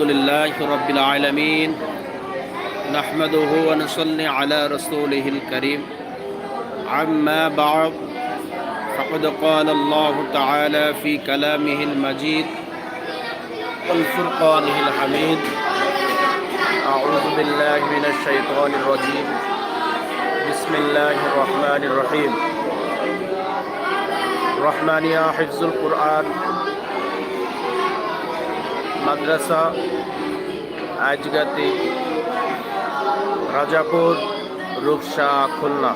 الحمد لله رب العالمين. نحمده ونصلي على رسوله الكريم. عما بعد فقد قال الله تعالى في كلامه المجيد والفرقانه الحميد. أعوذ بالله من الشيطان الرجيم. بسم الله الرحمن الرحيم. الرحمن يا حفظ القرآن. মাদ্রাসা আজগাতি রাজাপুর রূপসা খুলনা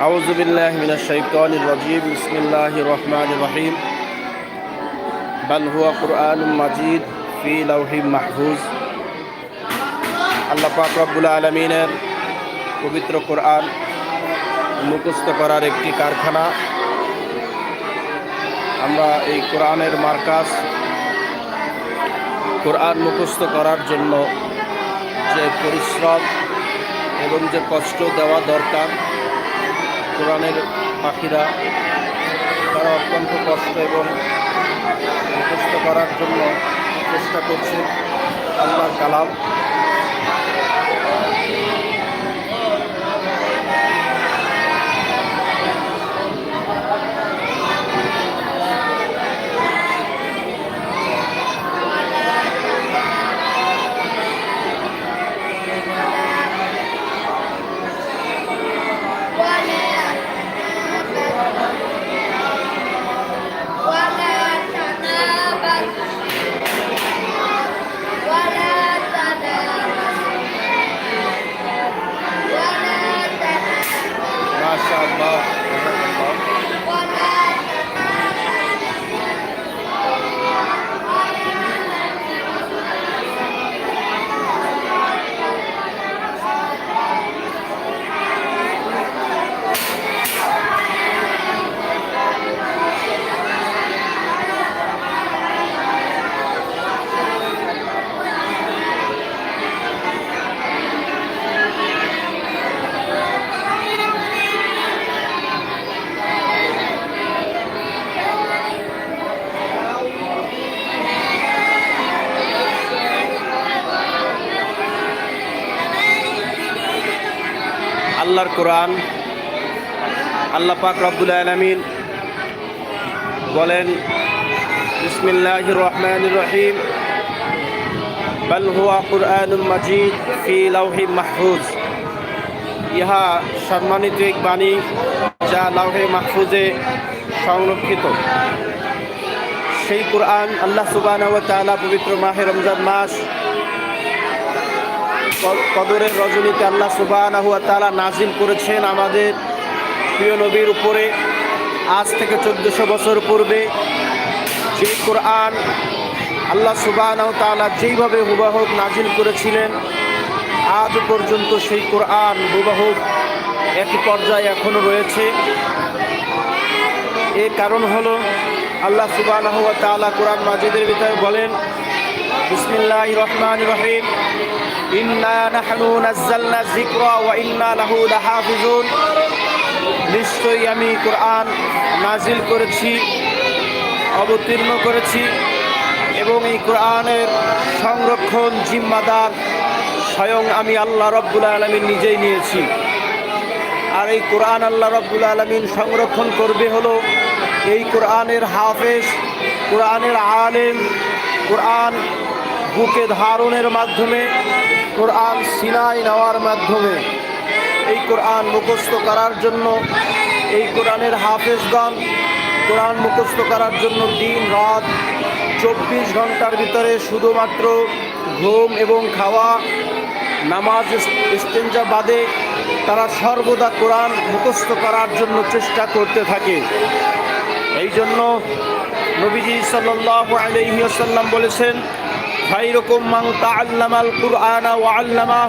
أعوذ بالله من الشيطان الرجيم بسم الله الرحمن الرحيم বাল হুয়া কোরআন মাজিদ ফি লৌহি মাহফুজ। আল্লাহ পাক রব্বুল আলমিনের পবিত্র কোরআন মুখস্থ করার একটি কারখানা। আমরা এই কোরআনের মার্কাজ কোরআন মুখস্থ করার জন্য যে পরিশ্রম এবং যে কষ্ট দেওয়া দরকার, কোরআনের পাখিরা তারা অত্যন্ত কষ্ট এবং মুখস্থ করার জন্য চেষ্টা করছে আল্লাহর কালাম। আল্লাহর কোরআন আল্লাহ পাক রব্বুল আলমিন বলেন বিসমিল্লাহ রহমান রহিম। বল হুয়া কুরআন মজিদ ফি লাউহি মাহফুজ। ইহা সম্মানিত এক বাণী যা লাউহে মাহফুজে সংরক্ষিত। সেই কোরআন আল্লাহ সুবাহ পবিত্র মাহে রমজান মাস কদরের রজনীতে আল্লাহ সুবাহ তাআলা নাজিল করেছেন আমাদের প্রিয় নবীর উপরে। আজ থেকে চোদ্দশো বছর পূর্বে যে কোরআন আল্লাহ সুবাহ তাআলা যেইভাবে হুবাহুব নাজিল করেছিলেন, আজ পর্যন্ত সেই কোরআন হুবাহুব একই পর্যায়ে এখনও রয়েছে। এর কারণ হলো আল্লাহ সুবাহ তাআলা কোরআন মাজিদের ভিতরে বলেন বিসমিল্লাহ রহমান রহিম ইন্না নাহনু নাজ্জালনা যিকরা ওয়া ইন্না লাহু লাহাফিজুন। নিশ্চয়ই আমি কোরআন নাজিল করেছি, অবতীর্ণ করেছি এবং এই কোরআনের সংরক্ষণ জিম্মাদার স্বয়ং আমি আল্লাহ রব্বুল আলমিন নিজেই নিয়েছি। আর এই কোরআন আল্লাহ রব্বুল আলমিন সংরক্ষণ করবে হলো এই কোরআনের হাফেজ, কোরআনের আলেম, কোরআন বুকে ধারণের মাধ্যমে কোরআন সিনাই নেওয়ার মাধ্যমে এই কোরআন মুখস্থ করার জন্য, এই কোরআনের হাফেজগণ কোরআন মুখস্থ করার জন্য দিন রাত চব্বিশ ঘণ্টার ভিতরে শুধুমাত্র ঘুম এবং খাওয়া, নামাজ ইস্তেঞ্জা বাদে তারা সর্বদা কোরআন মুখস্থ করার জন্য চেষ্টা করতে থাকে। এই জন্য নবীজি সাল্লাহ আলহিহাসাল্লাম বলেছেন খাইরকম মান তাআল্লামাল কুরআনা ওয়া আল্লামা।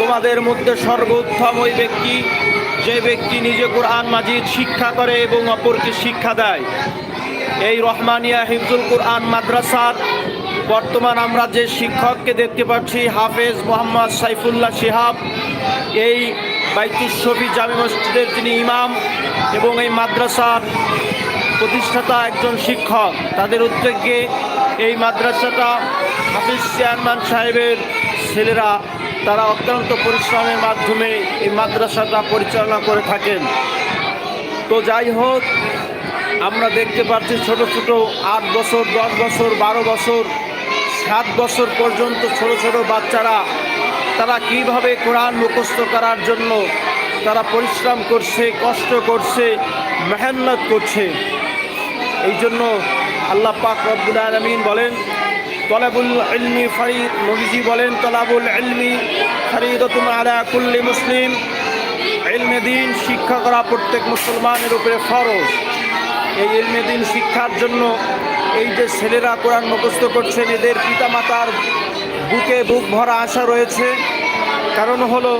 তোমাদের মধ্যে সর্বোত্তম ওই ব্যক্তি, যে ব্যক্তি নিজে কোরআন মাজিদ শিক্ষা করে এবং অপরকে শিক্ষা দেয়। এই রহমানিয়া হিফজুল কুরআন মাদ্রাসার বর্তমান আমরা যে শিক্ষককে দেখতে পাচ্ছি, হাফেজ মোহাম্মদ সাইফুল্লাহ শিহাব, এই বাইতুল শফি জামি মসজিদের যিনি ইমাম এবং এই মাদ্রাসার প্রতিষ্ঠাতা একজন শিক্ষক। তাদের উদ্যোগে এই মাদ্রাসাটা হাফিজ চেয়ারম্যান সাহেবের ছেলেরা, তারা অত্যন্ত পরিশ্রমের মাধ্যমে এই মাদ্রাসাটা পরিচালনা করে থাকেন। তো যাই হোক, আমরা দেখতে পাচ্ছি ছোট ছোট আট বছর, দশ বছর, বারো বছর, সাত বছর পর্যন্ত ছোট ছোট বাচ্চারা, তারা কীভাবে কোরআন মুখস্থ করার জন্য তারা পরিশ্রম করছে, কষ্ট করছে, মেহনত করছে। এই জন্য আল্লাহ পাক রব্বুল আলমিন বলেন, তলাবুল ইলমি ফরিদ নবীজি বলেন, তলাবুল ইলমি ফরিদতুম আলা কুল্লি মুসলিম। ইলমে দিন শিক্ষা করা প্রত্যেক মুসলমানের উপরে ফরজ। এই ইলমে দিন শিক্ষার জন্য এই যে ছেলেরা কোরআন মুখস্থ করছেন, এদের পিতামাতার বুকে বুক ভরা আশা রয়েছে। কারণ হলো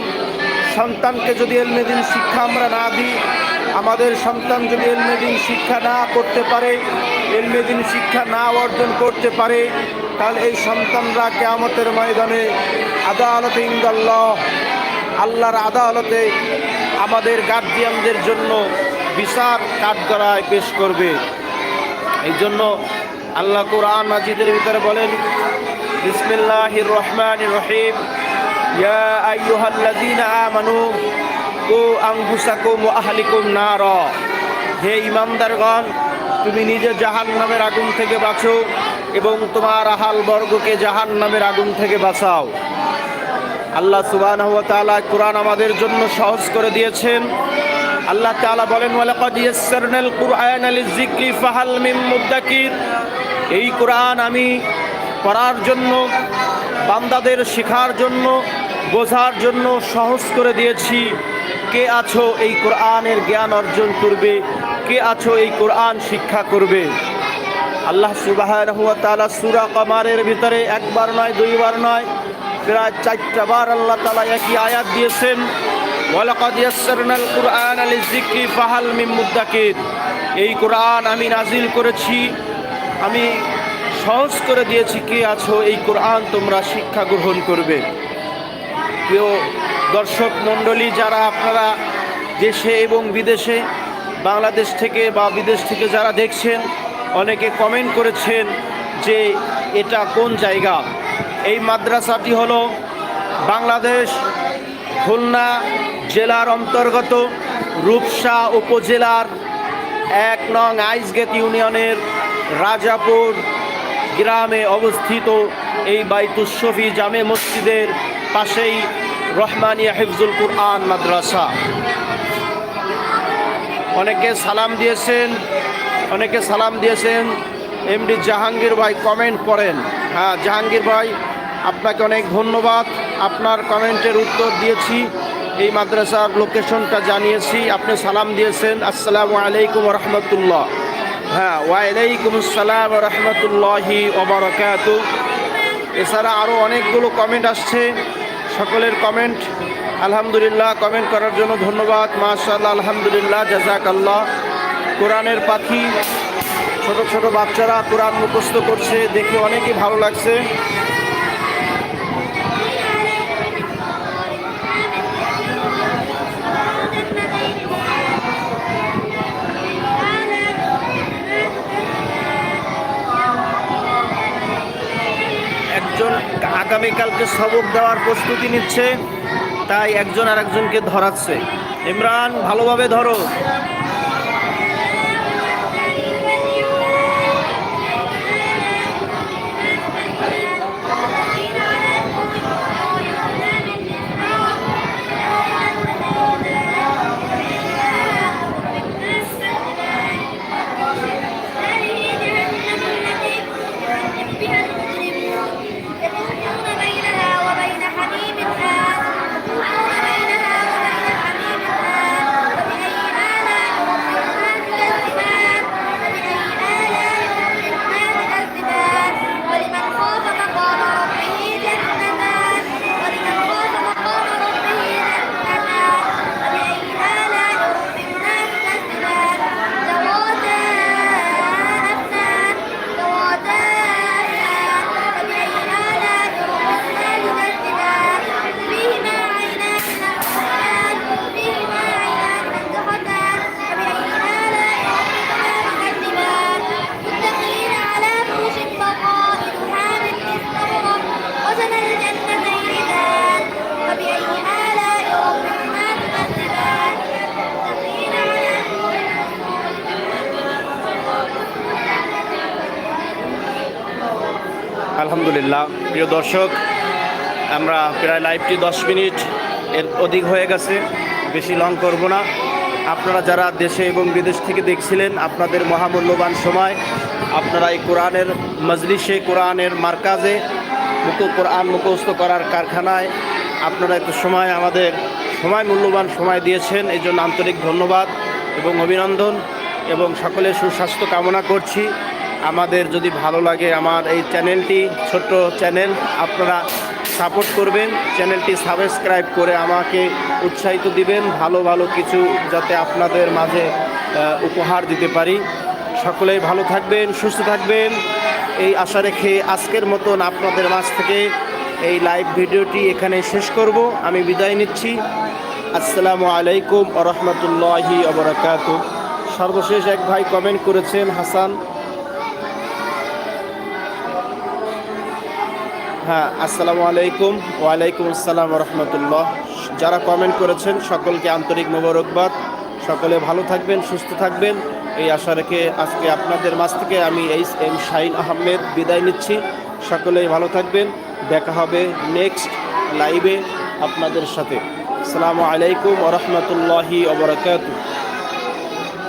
সন্তানকে যদি এলমে দিন শিক্ষা আমরা না দিই, আমাদের সন্তান যদি এলমে দিন শিক্ষা না করতে পারে, এলমে দিন শিক্ষা না অর্জন করতে পারে, তাহলে এই সন্তানরা কেয়ামতের ময়দানে আদালতে ইন্দাল্লাহ আল্লাহর আদালতে আমাদের গার্জিয়ানদের জন্য বিচার কাঠগড়ায় পেশ করবে। এই জন্য আল্লাহ কোরআন মাজিদের ভিতরে বলেন, বিসমিল্লাহির রহমান রহিম। ইয়া আইয়ুহাল্লাযীনা আমানু কু আনফুসাকুম ওয়া আহলিকুম নারা হে ইমানদারগণ, তুমি নিজে জাহান নামের আগুন থেকে বাঁচো এবং তোমার আহাল বর্গকে জাহান নামের আগুন থেকে বাঁচাও। আল্লাহ তাআলা কোরআন আমাদের জন্য সহজ করে দিয়েছেন। আল্লাহ তাআলা বলেন এই কোরআন আমি পড়ার জন্য, বান্দাদের শেখার জন্য বোঝার জন্য সহজ করে দিয়েছি। কে আছো এই কোরআনের জ্ঞান অর্জন করবে? কে আছো এই কোরআন শিক্ষা করবে? আল্লাহ তাআলা সূরা কমারের ভিতরে একবার নয়, দুইবার নয়, প্রায় চারটা বার আল্লাহ তালা একই আয়াত দিয়েছেন। ফাহাল এই কোরআন আমি নাজিল করেছি। আমি সহজ করে দিয়েছি, কে আছো এই কোরআন তোমরা শিক্ষা গ্রহণ করবে। প্রিয় দর্শক মণ্ডলী, যারা আপনারা দেশে এবং বিদেশে, বাংলাদেশ থেকে বা বিদেশ থেকে যারা দেখছেন, অনেকে কমেন্ট করেছেন যে এটা কোন জায়গা? এই মাদ্রাসাটি হলো বাংলাদেশ খুলনা জেলার অন্তর্গত রূপসা উপজেলার এক নং আইসগেট ইউনিয়নের রাজাপুর গ্রামে অবস্থিত এই বাইতুসফি জামে মসজিদের পাশেই রহমানিয়া হিফজুল কুরআন মাদ্রাসা। অনেকে সালাম দিয়েছেন, অনেকে সালাম দিয়েছেন। এমডি জাহাঙ্গীর ভাই কমেন্ট করেন। হ্যাঁ জাহাঙ্গীর ভাই, আপনাকে অনেক ধন্যবাদ। আপনার কমেন্টের উত্তর দিয়েছি, এই মাদ্রাসার লোকেশনটা জানিয়েছি। আপনি সালাম দিয়েছেন। আসসালামু আলাইকুম রহমতুল্লাহ। হ্যাঁ ওয়ালাইকুম আসসালাম রহমতুল্লাহি ওবরাকাত এছাড়া আরও অনেকগুলো কমেন্ট আসছে। সকলের কমেন্ট আলহামদুলিল্লাহ কমেন্ট করার জন্য ধন্যবাদ। মাশাল্লাহ আলহামদুলিল্লাহ জাজাক আল্লাহ কোরআনের পাখি, ছোট ছোট বাচ্চারা কোরআন মুখস্থ করছে, দেখে অনেকই ভালো লাগছে। আগামীকালকে সবক দেওয়ার প্রস্তুতি নিচ্ছে তাই একজন আর একজনকে ধরাচ্ছে। ইমরান ভালোভাবে ধরো। আলহামদুলিল্লাহ। প্রিয় দর্শক, আমরা প্রায় লাইভটি দশ মিনিট এর অধিক হয়ে গেছে, বেশি লং করব না। আপনারা যারা দেশে এবং বিদেশ থেকে দেখছিলেন আপনাদের মহামূল্যবান সময়, আপনারা এই কোরআনের মজলিসে, কোরআনের মার্কাজে মুখ কোরআন মুখস্থ করার কারখানায় আপনারা একটু সময়, আমাদের সময়, মূল্যবান সময় দিয়েছেন। এই জন্য আন্তরিক ধন্যবাদ এবং অভিনন্দন এবং সকলের সুস্বাস্থ্য কামনা করছি। আমাদের যদি ভালো লাগে আমার এই চ্যানেলটি, ছোট্ট চ্যানেল, আপনারা সাপোর্ট করবেন। চ্যানেলটি সাবস্ক্রাইব করে আমাকে উৎসাহিত দিবেন, ভালো ভালো কিছু যাতে আপনাদের মাঝে উপহার দিতে পারি। সকলেই ভালো থাকবেন, সুস্থ থাকবেন। এই আশা রেখে আজকের মতন আপনাদের মাঝ থেকে এই লাইভ ভিডিওটি এখানে শেষ করব। আমি বিদায় নিচ্ছি। আসসালামু আলাইকুম আরহামতুল্লাহি অবরাকাত সর্বশেষ এক ভাই কমেন্ট করেছেন, হাসান হ্যাঁ আসসালামু আলাইকুম। ওয়ালাইকুম আসসালাম রহমতুল্লাহ। যারা কমেন্ট করেছেন, সকলকে আন্তরিক মোবারকবাদ। সকলে ভালো থাকবেন, সুস্থ থাকবেন। এই আশা রেখে আজকে আপনাদের মাঝ থেকে আমি এইচ এম শাহিন আহমেদ বিদায় নিচ্ছি। সকলেই ভালো থাকবেন। দেখা হবে নেক্সট লাইভে আপনাদের সাথে। আসসালামু আলাইকুম ওরহমতুল্লাহি ওবরাকাতু